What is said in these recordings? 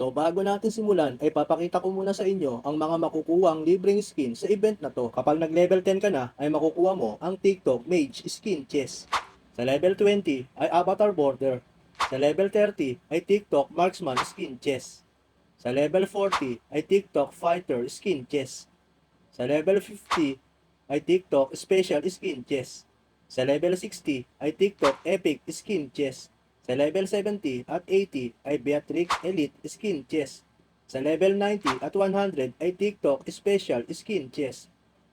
So bago natin simulan, ay papakita ko muna sa inyo ang mga makukuhang libreng skin sa event na to. Kapag nag-level 10 ka na, ay makukuha mo ang TikTok Mage Skin Chest. Sa level 20 ay Avatar Border. Sa level 30 ay TikTok Marksman Skin Chest. Sa level 40 ay TikTok Fighter Skin Chest. Sa level 50 ay TikTok Special Skin Chest. Sa level 60 ay TikTok Epic Skin Chest. Sa level 70 at 80 ay Beatrix Elite Skin Chest. Sa level 90 at 100 ay TikTok Special Skin Chest.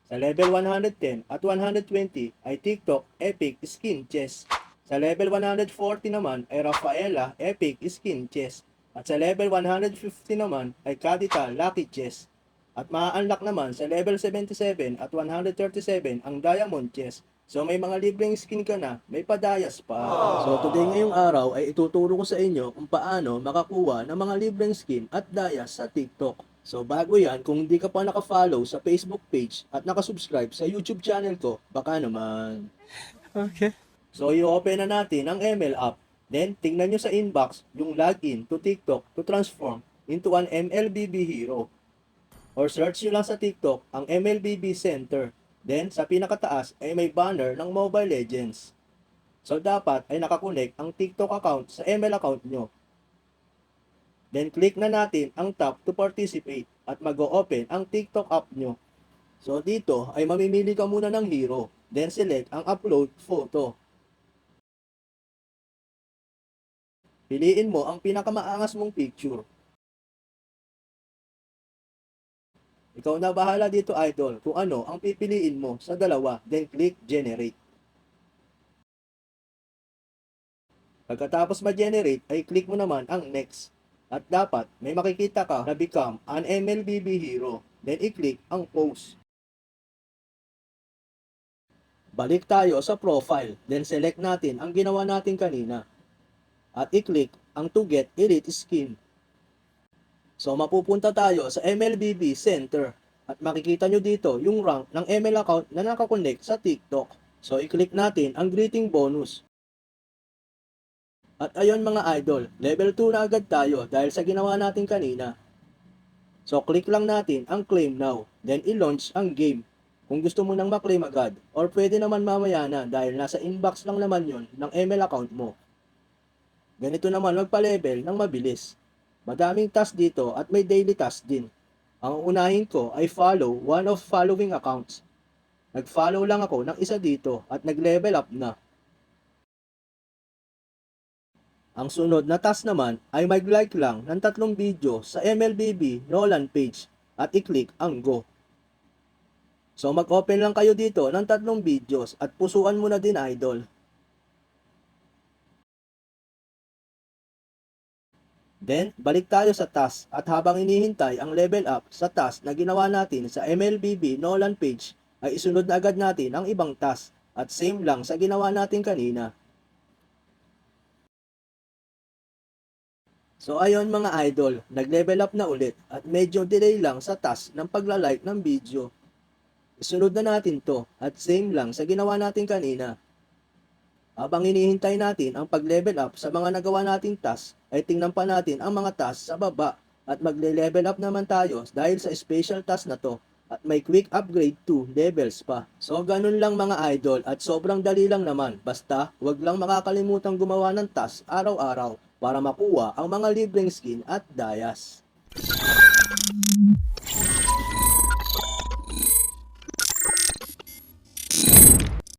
Sa level 110 at 120 ay TikTok Epic Skin Chest. Sa level 140 naman ay Rafaela Epic Skin Chest. At sa level 150 naman ay Kadita Lucky Chest. At maa-unlock naman sa level 77 at 137 ang Diamond Chest. So may mga libreng skin ka na, may padayas pa. So today ngayong araw ay ituturo ko sa inyo kung paano makakuha ng mga libreng skin at dayas sa TikTok. So bago yan, kung hindi ka pa naka-follow sa Facebook page at nakasubscribe sa YouTube channel ko, baka naman. Okay. So i-open na natin ang ML app. Then tingnan nyo sa inbox yung login to TikTok to transform into an MLBB hero. Or search nyo lang sa TikTok ang MLBB Center. Then sa pinakataas ay may banner ng Mobile Legends. So dapat ay nakakonect ang TikTok account sa ML account nyo. Then click na natin ang tap to participate at mag-open ang TikTok app nyo. So dito ay mamimili ka muna ng hero. Then select ang upload photo. Piliin mo ang pinakamaangas mong picture. Ikaw na bahala dito idol kung ano ang pipiliin mo sa dalawa then click generate. Pagkatapos ma-generate ay click mo naman ang next. At dapat may makikita ka na become an MLBB hero. Then i-click ang post. Balik tayo sa profile. Then select natin ang ginawa natin kanina. At i-click ang to get elite skin. So mapupunta tayo sa MLBB Center at makikita nyo dito yung rank ng ML account na nakakonect sa TikTok. So i-click natin ang greeting bonus. At ayon mga idol, level 2 na agad tayo dahil sa ginawa natin kanina. So click lang natin ang claim now, then i-launch ang game. Kung gusto mo nang ma-claim agad, or pwede naman mamaya na dahil nasa inbox lang naman yon ng ML account mo. Ganito naman magpa-level ng mabilis. Madaming task dito at may daily task din. Ang unahin ko ay follow one of following accounts. Nag-follow lang ako ng isa dito at nag-level up na. Ang sunod na task naman ay mag-like lang ng tatlong video sa MLBB Nolan page at i-click ang go. So mag-open lang kayo dito ng tatlong videos at pusuan mo na din idol. Then, balik tayo sa task at habang inihintay ang level up sa task na ginawa natin sa MLBB Nolan page ay isunod na agad natin ang ibang task at same lang sa ginawa natin kanina. So ayun mga idol, nag-level up na ulit at medyo delay lang sa task ng pagla-like ng video. Isunod na natin to at same lang sa ginawa natin kanina. Habang hinihintay natin ang pag-level up sa mga nagawa nating task, ay tingnan pa natin ang mga task sa baba at magle-level up naman tayo dahil sa special task na to at may quick upgrade to levels pa. So ganun lang mga idol at sobrang dali lang naman. Basta wag lang makakalimutang gumawa ng task araw-araw para makuha ang mga libreng skin at dayas.